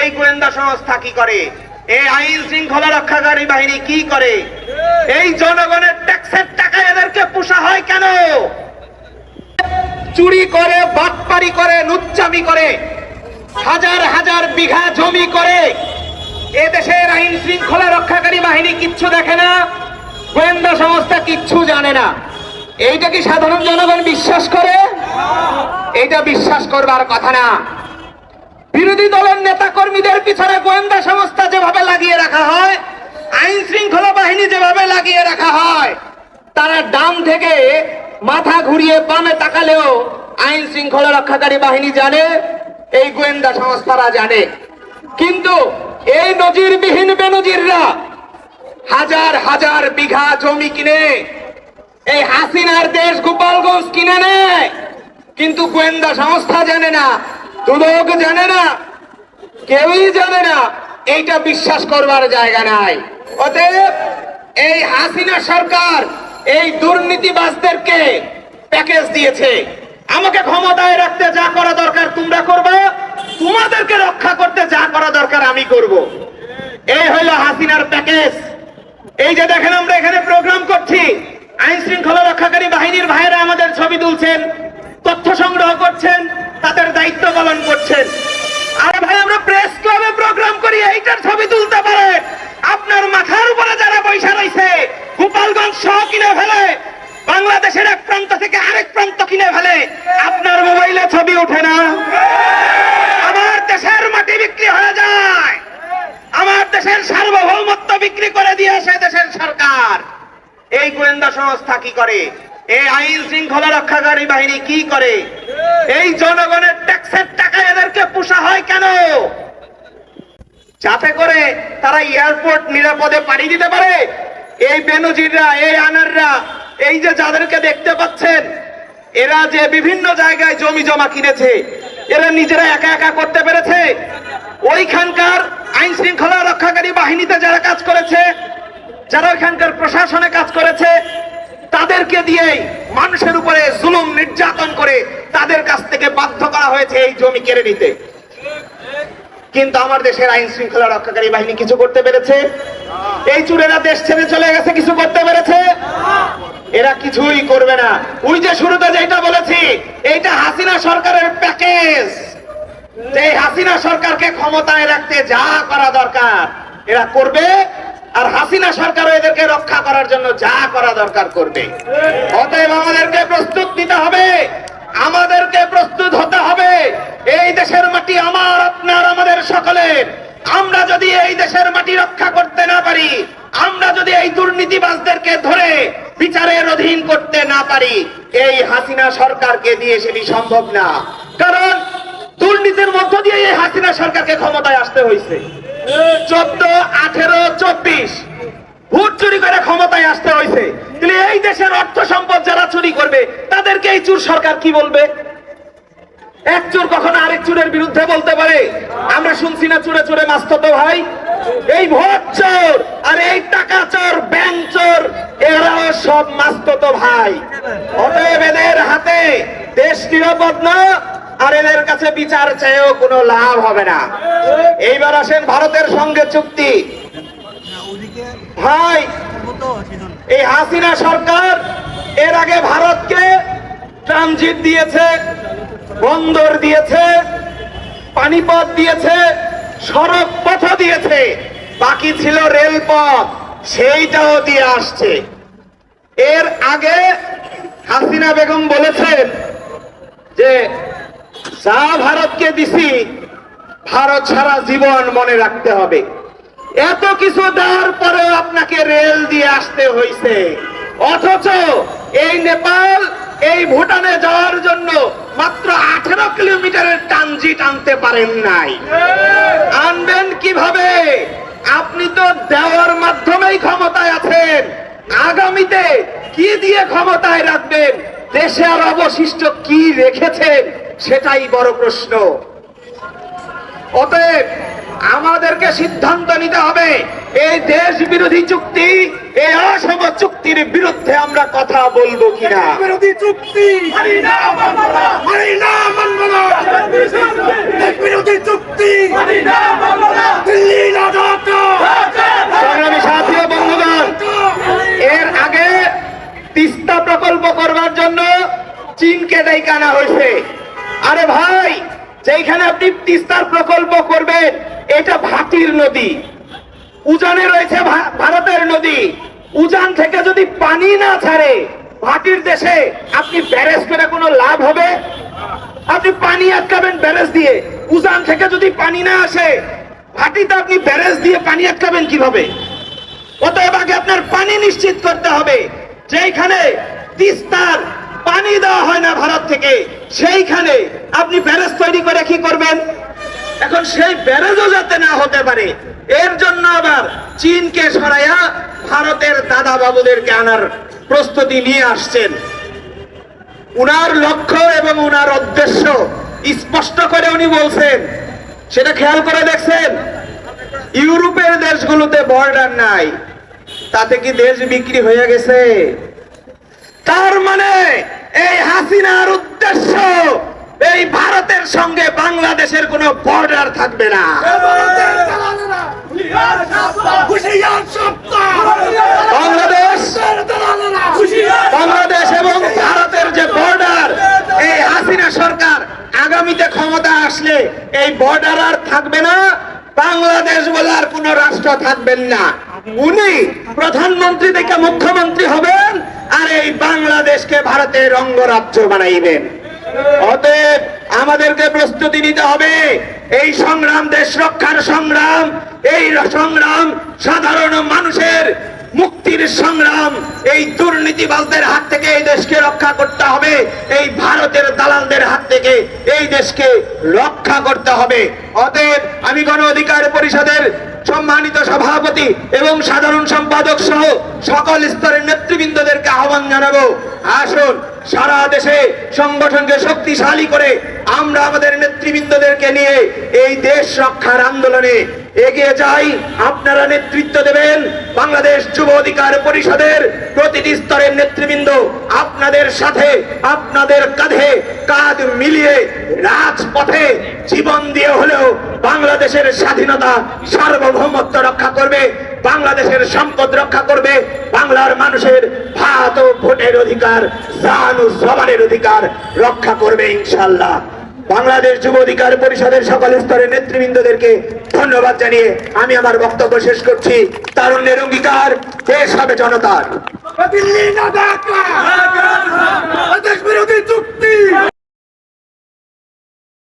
এই গোয়েন্দা সংস্থা কি করে? এই আইন শৃঙ্খলা রক্ষাকারী বাহিনী কি করে? এই জনগণের ট্যাক্সের টাকা এদেরকে পোষা হয় কেন? চুরি করে, বাটপারি করে, লুচ্চামি করে, হাজার হাজার বিঘা জমি করে। এ দেশের আইন শৃঙ্খলা রক্ষাকারী বাহিনী কিচ্ছু দেখে না, গোয়েন্দা সংস্থা কিচ্ছু জানে না। এইটা কি সাধারণ জনগণ বিশ্বাস করে? এইটা বিশ্বাস করবার কথা না। বিরোধী দলের নেতা কর্মীদের পিছনে গোয়েন্দা সংস্থা যেভাবে লাগিয়ে রাখা হয়, আইন শৃঙ্খলা বাহিনী যেভাবে লাগিয়ে রাখা হয়, তারা ডান থেকে মাথা ঘুরিয়ে বামে তাকালেও আইন শৃঙ্খলা রক্ষাকারী বাহিনী জানে, এই গোয়েন্দা সংস্থারা জানে। কিন্তু এই নজিরবিহীন বেনজিররা হাজার হাজার বিঘা জমি কিনে, এই হাসিনার দেশ গোপালগঞ্জ কিনে নেয়। কিন্তু গোয়েন্দা সংস্থা জানে না, দুদক জানে না, কেউই জানে না, এইটা বিশ্বাস করবার জায়গা নাই। অতএব এই হাসিনা সরকার এই দুর্নীতিবাজদেরকে প্যাকেজ দিয়েছে। আমাকে ক্ষমতায় রাখতে যা করা দরকার তোমরা করবে, তোমাদেরকে রক্ষা করতে যা করা দরকার আমি করব। এই হলো হাসিনার প্যাকেজ। এই যে দেখেন আমরা এখানে প্রোগ্রাম করছি আইন শৃঙ্খলা রক্ষাকারী বাহিনীর ভাইয়েরা আমাদের ছবি তুলছেন। তথ্য সংগ্রহ করছেন, তাদের দায়িত্ব পালন করছেন। আরে ভাই, আমরা প্রেস ক্লাবে প্রোগ্রাম করি এইটার ছবি তুলতে পারে। আপনার মাথার উপরে যারা পয়সা রয়েছে গোপালগঞ্জ সহ কিনে ফেলে, বাংলাদেশের এক প্রান্ত থেকে আরেক প্রান্ত কিনে ফেলে, আপনার মোবাইলে ছবি ওঠে না। আমার দেশের মাটি বিক্রি হয়ে যায়। আমার দেশের সার্বভৌমত্ব বিক্রি করে দিয়েছে দেশের সরকার। এই গোয়েন্দা সংস্থা কি করে? এই আইন শৃঙ্খলা রক্ষাকারী বাহিনী কি করে? এই জনগণের ট্যাক্সের টাকা এদেরকে পোষা হয় কেন? যাতে করে তারা এয়ারপোর্ট নিরাপদে পাড়ি দিতে পারে। এই বেনজিররা, এই আনাররা, এই যে যাদেরকে দেখতে পাচ্ছেন, এরা যে বিভিন্ন জায়গায় জমি জমা কিনেছে, এরা নিজেরা একা একা করতে পেরেছে। ওইখানকার আইন শৃঙ্খলা রক্ষাকারী বাহিনীতে যারা কাজ করেছে, যারা ওইখানকার প্রশাসনে কাজ করেছে তাদেরকে দিয়েই মানুষের উপরে জুলুম নির্যাতন করে তাদের কাছ থেকে বাধ্য করা হয়েছে এই জমি কেড়ে নিতে। কিন্তু আমার দেশের আইন শৃঙ্খলা রক্ষাকারী বাহিনী কিছু করতে পেরেছে? এই চুরেরা দেশ ছেড়ে চলে গেছে, কিছু করতে পেরেছে? এরা কিছুই করবে না। ওই যে শুরুতে যেটা বলেছি, এইটা হাসিনা সরকারের প্যাকেজ। যে হাসিনা সরকারকে ক্ষমতায় রাখতে যা করা দরকার, এরা করবে আর হাসিনা সরকার এদেরকে রক্ষা করার জন্য যা করা দরকার করবে। অতএব আমাদেরকে প্রস্তুত নিতে হবে। আমাদেরকে প্রস্তুত হতে হবে। এই দেশের মাটি আমার, আপনার, আমাদের সকলের। আমরা যদি এই দেশের মাটি রক্ষা করতে না পারি, আমরা যদি এই দুর্নীতিবাজদেরকে ধরে বিচারের অধীন করতে না পারি, এই হাসিনা সরকারকে দিয়ে সেটি সম্ভব না। কারণ দুর্নীতির মধ্য দিয়ে এই হাসিনা সরকারকে ক্ষমতায় আসতে হয়েছে। চোদ্দ, আঠেরো, চব্বিশ। ভোট চুরি করে ক্ষমতায় আসতে হয়েছে তাহলে এই দেশের অর্থ সম্পদ যারা চুরি করবে, তাদেরকে এই চুর সরকার কি বলবে? এক চোর কখনো আরেক চোরের বিরুদ্ধে বলতে পারে? আমরা শুনছি না চোরে চোরে মাস্ত তো ভাই। এই ভোট চোর আর এই টাকা চোর, ব্যাংক চোর, এরাও সব মাস্ত ভাই। অতএব এদের হাতে দেশ নিরাপদ না আর কাছে বিচার চেয়েও কোনো লাভ হবে না। এইবার আসেন ভারতের সঙ্গে চুক্তি। ভাই, এই হাসিনা সরকার এর আগে ভারতকে ট্রানজিট দিয়েছে, বন্দর দিয়েছে, পানিপথ দিয়েছে, সড়ক পথ দিয়েছে, বাকি ছিল রেলপথ, সেইটাও দিয়ে আসছে। এর আগে হাসিনা বেগম বলেছেন যে যা ভারতকে দিছি, ভারত সারা জীবন মনে রাখতে হবে। এত কিছু দেওয়ার পরেও আপনাকে রেল দিয়ে আসতে হয়েছে অথচ এই নেপাল, এই ভুটানে যাওয়ার জন্য মাত্র আঠেরো কিলোমিটারের ট্রানজিট আনতে পারেন নাই। আনবেন কীভাবে? আপনি তো দেওয়ার মাধ্যমেই ক্ষমতায় আছেন। আগামীতে কি দিয়ে ক্ষমতায় রাখবেন? দেশে আর অবশিষ্ট কি রেখেছেন? সেটাই বড় প্রশ্ন। অতএব আমাদেরকে সিদ্ধান্ত নিতে হবে এই দেশ বিরোধী চুক্তি এই অসম চুক্তির বিরুদ্ধে আমরা কথা বলব কিনা। বিরোধী চুক্তি। বিরোধী চুক্তি। সংগ্রামী সাথী বন্ধুগণ এর আগে তিস্তা প্রকল্প করবার জন্য চীনকে দায়ী আনা হয়েছে আরে ভাই যেখানে আপনি তিস্তার প্রকল্প করবেন, এটা ভাটির নদী। উজানে রয়েছে ভারতের নদী। উজান থেকে যদি পানি না ছাড়ে ভাটির দেশে, আপনি ব্যারেজ করে কোনো লাভ হবে? আপনি পানি আটকাবেন ব্যারেজ দিয়ে। উজান থেকে যদি পানি না আসে, ভাটিতে আপনি ব্যারেজ দিয়ে পানি আটকাবেন কীভাবে? অতএব আগে আপনার পানি নিশ্চিত করতে হবে। যেখানে তিস্তার পানি দেওয়া হয় না ভারত থেকে। সেইখানে আপনি ব্যারেজ তৈরি করে কি করবেন? এখন সেই ব্যারেজও যাতে না হতে পারে, এর জন্য আবার চীনকে সরাইয়া ভারতের দাদা বাবুদেরকে আনার প্রস্তুতি নিয়ে আসছেন। উনার লক্ষ্য এবং উনার উদ্দেশ্য স্পষ্ট করে উনি বলছেন, সেটা খেয়াল করে দেখছেন, ইউরোপের দেশগুলোতে বর্ডার নাই, তাতে কি দেশ বিক্রি হয়ে গেছে? তার মানে এই উদ্দেশ্য, এই ভারতের সঙ্গে বাংলাদেশের কোনো বর্ডার থাকবে না। বাংলাদেশ বাংলাদেশ এবং ভারতের যে বর্ডার এই হাসিনা সরকার আগামীতে ক্ষমতা আসলে এই বর্ডার আর থাকবে না, বাংলাদেশ বলার কোন রাষ্ট্র থাকবেন না। উনি প্রধানমন্ত্রী থেকে মুখ্যমন্ত্রী হবেন আর এই বাংলাদেশকে ভারতের অঙ্গরাজ্য বানাইবেন। অতএব আমাদেরকে প্রস্তুতি নিতে হবে। এই সংগ্রাম, দেশ রক্ষার সংগ্রাম, এই সংগ্রাম সাধারণ মানুষের মুক্তির সংগ্রাম, এই দুর্নীতিবাজদের হাত থেকে এই দেশকে রক্ষা করতে হবে। এই ভারতের দালালদের হাত থেকে এই দেশকে রক্ষা করতে হবে। অতএব আমি গণ অধিকার পরিষদের সম্মানিত সভাপতি এবং সাধারণ সম্পাদক সহ সকল স্তরের নেতৃবৃন্দদেরকে আহ্বান জানাব। আসুন, সারা দেশে সংগঠনকে শক্তিশালী করে আমরা আমাদের নেতৃবৃন্দদেরকে নিয়ে এই দেশ রক্ষার আন্দোলনে এগিয়ে যাই। আপনারা নেতৃত্ব দেবেন বাংলাদেশ যুব অধিকার পরিষদের প্রতিটি স্তরের নেতৃবৃন্দ। আপনাদের সাথে, আপনাদের কাঁধে কাঁধ মিলিয়ে রাজপথে জীবন দিয়ে হলেও বাংলাদেশের স্বাধীনতা, সার্বভৌমত্ব রক্ষা করবে, বাংলাদেশের সম্পদ রক্ষা করবে, বাংলার মানুষের ভাত ও ভোটের অধিকার, জান ও জবানের অধিকার রক্ষা করবে ইনশাল্লাহ বাংলাদেশ যুব অধিকার পরিষদের সকল স্তরের নেতৃবৃন্দদেরকে ধন্যবাদ জানিয়ে আমি আমার বক্তব্য শেষ করছি। তারুণ্যের অঙ্গীকার দেশ হবে জনতার। বিরোধী চুক্তি।